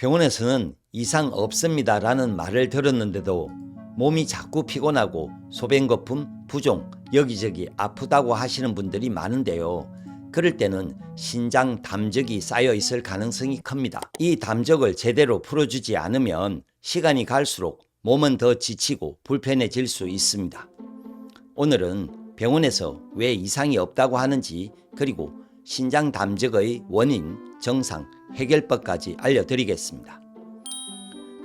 병원에서는 이상 없습니다 라는 말을 들었는데도 몸이 자꾸 피곤하고 소변 거품, 부종, 여기저기 아프다고 하시는 분들이 많은데요. 그럴 때는 신장 담적이 쌓여 있을 가능성이 큽니다. 이 담적을 제대로 풀어주지 않으면 시간이 갈수록 몸은 더 지치고 불편해질 수 있습니다. 오늘은 병원에서 왜 이상이 없다고 하는지 그리고 신장 담적의 원인, 정상, 해결법까지 알려드리겠습니다.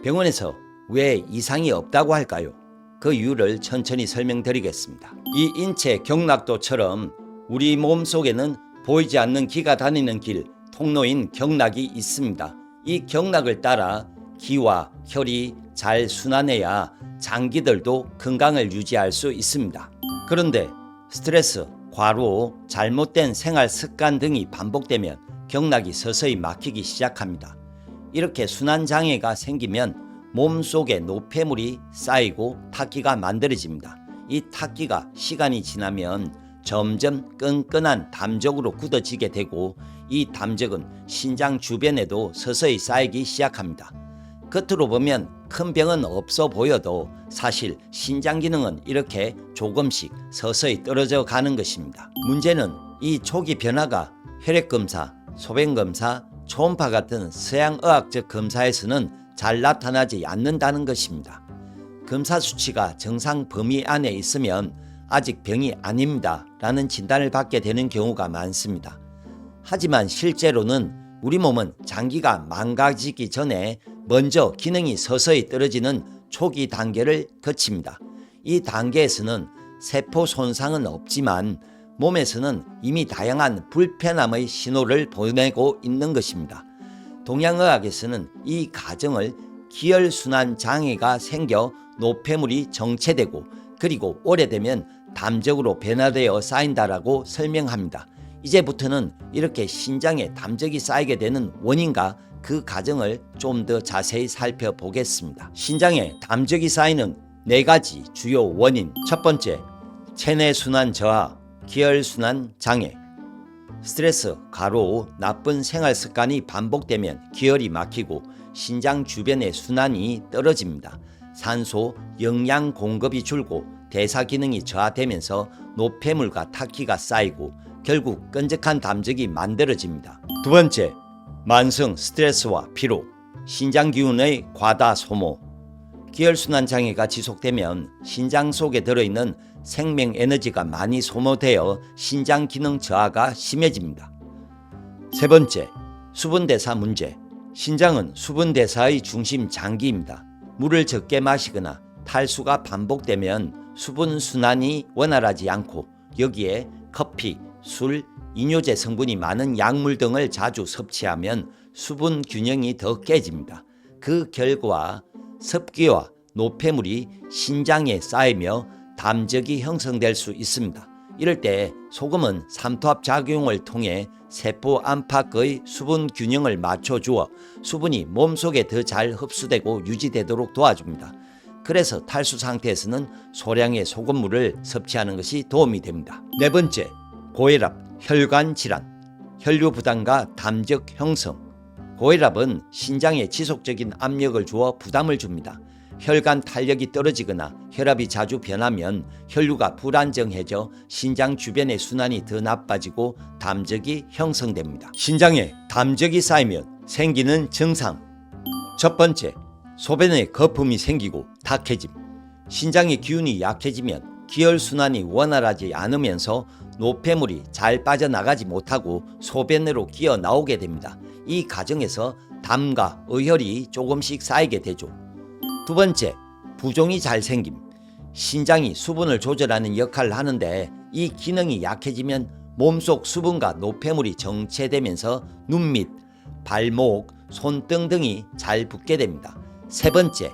병원에서 왜 이상이 없다고 할까요? 그 이유를 천천히 설명드리겠습니다. 이 인체 경락도처럼 우리 몸 속에는 보이지 않는 기가 다니는 길, 통로인 경락이 있습니다. 이 경락을 따라 기와 혈이 잘 순환해야 장기들도 건강을 유지할 수 있습니다. 그런데 스트레스, 과로, 잘못된 생활 습관 등이 반복되면 경락이 서서히 막히기 시작합니다. 이렇게 순환 장애가 생기면 몸 속에 노폐물이 쌓이고 탁기가 만들어집니다. 이 탁기가 시간이 지나면 점점 끈끈한 담적으로 굳어지게 되고 이 담적은 신장 주변에도 서서히 쌓이기 시작합니다. 겉으로 보면 큰 병은 없어 보여도 사실 신장 기능은 이렇게 조금씩 서서히 떨어져 가는 것입니다. 문제는 이 초기 변화가 혈액 검사, 소변 검사, 초음파 같은 서양 의학적 검사에서는 잘 나타나지 않는다는 것입니다. 검사 수치가 정상 범위 안에 있으면 아직 병이 아닙니다. 라는 진단을 받게 되는 경우가 많습니다. 하지만 실제로는 우리 몸은 장기가 망가지기 전에 먼저 기능이 서서히 떨어지는 초기 단계를 거칩니다. 이 단계에서는 세포 손상은 없지만 몸에서는 이미 다양한 불편함의 신호를 보내고 있는 것입니다. 동양의학에서는 이 과정을 기혈순환 장애가 생겨 노폐물이 정체되고 그리고 오래되면 담적으로 변화되어 쌓인다라고 설명합니다. 이제부터는 이렇게 신장에 담적이 쌓이게 되는 원인과 그 과정을 좀 더 자세히 살펴보겠습니다. 신장에 담적이 쌓이는 네 가지 주요 원인. 첫 번째, 체내 순환 저하, 기혈 순환 장애. 스트레스, 과로, 나쁜 생활 습관이 반복되면 기혈이 막히고 신장 주변의 순환이 떨어집니다. 산소, 영양 공급이 줄고 대사 기능이 저하되면서 노폐물과 탁기가 쌓이고 결국 끈적한 담적이 만들어집니다. 두 번째, 만성 스트레스와 피로, 신장 기운의 과다 소모. 기혈순환 장애가 지속되면 신장 속에 들어있는 생명 에너지가 많이 소모되어 신장 기능 저하가 심해집니다. 세 번째, 수분 대사 문제. 신장은 수분 대사의 중심 장기입니다. 물을 적게 마시거나 탈수가 반복되면 수분 순환이 원활하지 않고 여기에 커피, 술, 이뇨제 성분이 많은 약물 등을 자주 섭취하면 수분 균형이 더 깨집니다. 그 결과 습기와 노폐물이 신장에 쌓이며 담적이 형성될 수 있습니다. 이럴 때 소금은 삼투압 작용을 통해 세포 안팎의 수분 균형을 맞춰주어 수분이 몸속에 더 잘 흡수되고 유지되도록 도와줍니다. 그래서 탈수 상태에서는 소량의 소금물을 섭취하는 것이 도움이 됩니다. 네 번째, 고혈압, 혈관 질환, 혈류 부담과 담적 형성. 고혈압은 신장에 지속적인 압력을 주어 부담을 줍니다. 혈관 탄력이 떨어지거나 혈압이 자주 변하면 혈류가 불안정해져 신장 주변의 순환이 더 나빠지고 담적이 형성됩니다. 신장에 담적이 쌓이면 생기는 증상. 첫 번째, 소변에 거품이 생기고 탁해짐. 신장의 기운이 약해지면 기혈순환이 원활하지 않으면서 노폐물이 잘 빠져나가지 못하고 소변으로 기어 나오게 됩니다. 이 과정에서 담과 의혈이 조금씩 쌓이게 되죠. 두 번째, 부종이 잘 생김. 신장이 수분을 조절하는 역할을 하는데 이 기능이 약해지면 몸속 수분과 노폐물이 정체되면서 눈 밑, 발목, 손등 등이 잘 붓게 됩니다. 세 번째,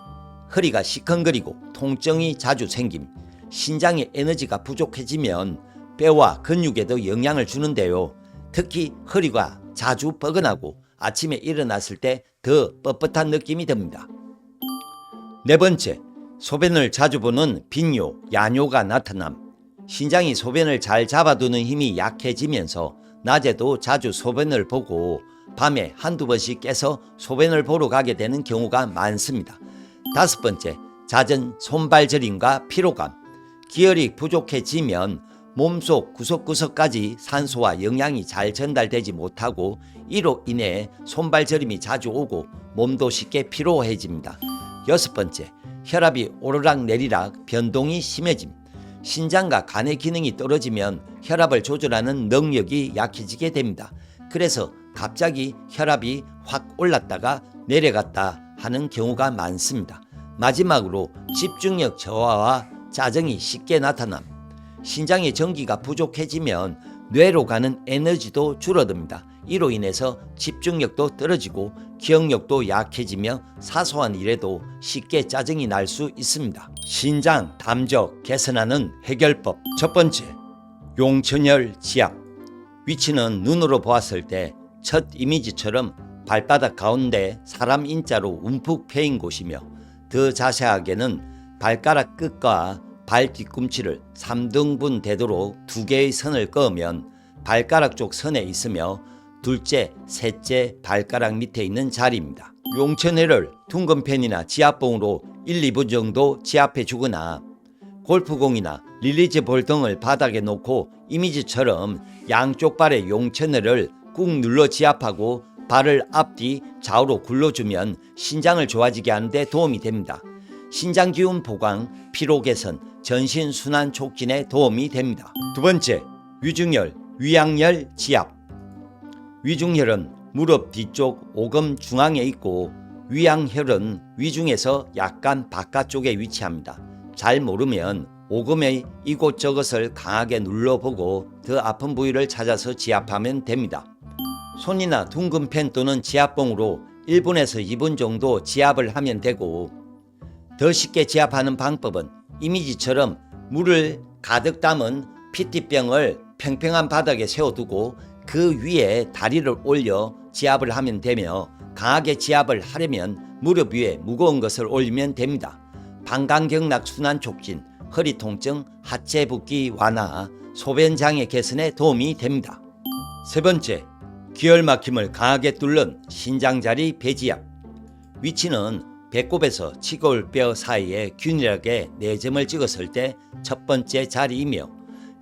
허리가 시큰거리고 통증이 자주 생김. 신장의 에너지가 부족해지면 뼈와 근육에도 영향을 주는데요. 특히 허리가 자주 뻐근하고 아침에 일어났을 때 더 뻣뻣한 느낌이 듭니다. 네 번째, 소변을 자주 보는 빈뇨, 야뇨가 나타남. 신장이 소변을 잘 잡아두는 힘이 약해지면서 낮에도 자주 소변을 보고 밤에 한두 번씩 깨서 소변을 보러 가게 되는 경우가 많습니다. 다섯 번째, 잦은 손발 저림과 피로감. 기혈이 부족해지면 몸속 구석구석까지 산소와 영양이 잘 전달되지 못하고 이로 인해 손발 저림이 자주 오고 몸도 쉽게 피로해집니다. 여섯 번째, 혈압이 오르락 내리락 변동이 심해짐. 신장과 간의 기능이 떨어지면 혈압을 조절하는 능력이 약해지게 됩니다. 그래서 갑자기 혈압이 확 올랐다가 내려갔다 하는 경우가 많습니다. 마지막으로 집중력 저하와 짜증이 쉽게 나타남. 신장의 전기가 부족해지면 뇌로 가는 에너지도 줄어듭니다. 이로 인해서 집중력도 떨어지고 기억력도 약해지며 사소한 일에도 쉽게 짜증이 날 수 있습니다. 신장 담적 개선하는 해결법 첫 번째 용천혈 지압 위치는 눈으로 보았을 때 첫 이미지처럼 발바닥 가운데 사람 인자로 움푹 패인 곳이며 더 자세하게는 발가락 끝과 발 뒤꿈치를 3등분 되도록 두 개의 선을 그으면 발가락 쪽 선에 있으며 둘째, 셋째 발가락 밑에 있는 자리입니다. 용천회를 둥근 펜이나 지압봉으로 1, 2분 정도 지압해 주거나 골프공이나 릴리즈 볼 등을 바닥에 놓고 이미지처럼 양쪽 발의 용천회를 꾹 눌러 지압하고 발을 앞뒤 좌우로 굴러주면 신장을 좋아지게 하는 데 도움이 됩니다. 신장 기운 보강, 피로 개선, 전신 순환 촉진에 도움이 됩니다. 두 번째, 위중혈, 위양혈 지압. 위중혈은 무릎 뒤쪽 오금 중앙에 있고 위양혈은 위중에서 약간 바깥쪽에 위치합니다. 잘 모르면 오금의 이곳저곳을 강하게 눌러보고 더 아픈 부위를 찾아서 지압하면 됩니다. 손이나 둥근 펜 또는 지압봉으로 1분에서 2분 정도 지압을 하면 되고 더 쉽게 지압하는 방법은 이미지처럼 물을 가득 담은 피티병을 평평한 바닥에 세워두고 그 위에 다리를 올려 지압을 하면 되며 강하게 지압을 하려면 무릎 위에 무거운 것을 올리면 됩니다. 방광경락 순환 촉진, 허리 통증, 하체 붓기 완화, 소변 장애 개선에 도움이 됩니다. 세 번째, 기혈 막힘을 강하게 뚫는 신장자리 배지압. 위치는 배꼽에서 치골뼈 사이에 균일하게 4점을 찍었을 때 첫 번째 자리이며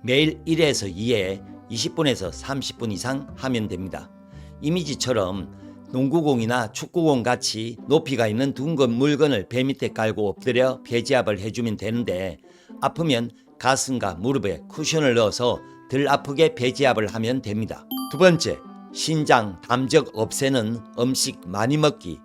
매일 1에서 2회 20분에서 30분 이상 하면 됩니다. 이미지처럼 농구공이나 축구공 같이 높이가 있는 둥근 물건을 배 밑에 깔고 엎드려 배지압을 해주면 되는데 아프면 가슴과 무릎에 쿠션을 넣어서 덜 아프게 배지압을 하면 됩니다. 두 번째, 신장 담적 없애는 음식 많이 먹기.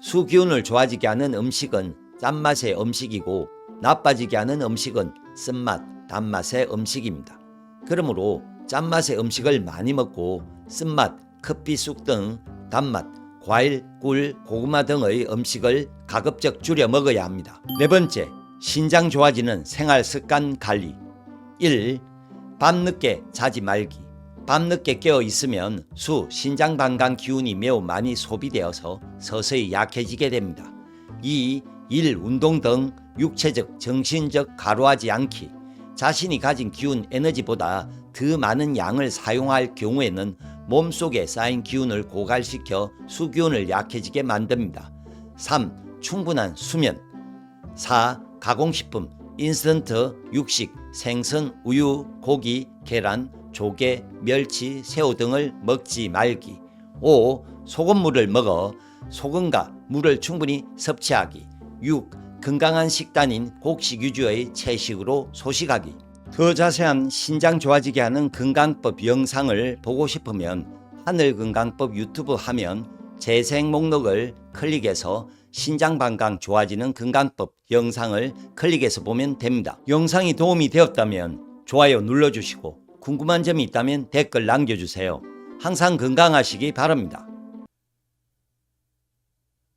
수기운을 좋아지게 하는 음식은 짠맛의 음식이고 나빠지게 하는 음식은 쓴맛, 단맛의 음식입니다. 그러므로 짠맛의 음식을 많이 먹고 쓴맛, 커피, 쑥 등 단맛, 과일, 꿀, 고구마 등의 음식을 가급적 줄여 먹어야 합니다. 네 번째, 신장 좋아지는 생활 습관 관리. 1. 밤늦게 자지 말기. 밤늦게 깨어 있으면 수, 신장 방광 기운이 매우 많이 소비되어서 서서히 약해지게 됩니다. 2. 일, 운동 등 육체적, 정신적 가루하지 않기. 자신이 가진 기운 에너지보다 더 많은 양을 사용할 경우에는 몸속에 쌓인 기운을 고갈시켜 수기운을 약해지게 만듭니다. 3. 충분한 수면 4. 가공식품, 인스턴트, 육식, 생선, 우유, 고기, 계란, 조개, 멸치, 새우 등을 먹지 말기 5. 소금물을 먹어 소금과 물을 충분히 섭취하기 6. 건강한 식단인 곡식 위주의 채식으로 소식하기 더 자세한 신장 좋아지게 하는 건강법 영상을 보고 싶으면 하늘건강법 유튜브 하면 재생 목록을 클릭해서 신장 방광 좋아지는 건강법 영상을 클릭해서 보면 됩니다. 영상이 도움이 되었다면 좋아요 눌러주시고 궁금한 점이 있다면 댓글 남겨주세요. 항상 건강하시기 바랍니다.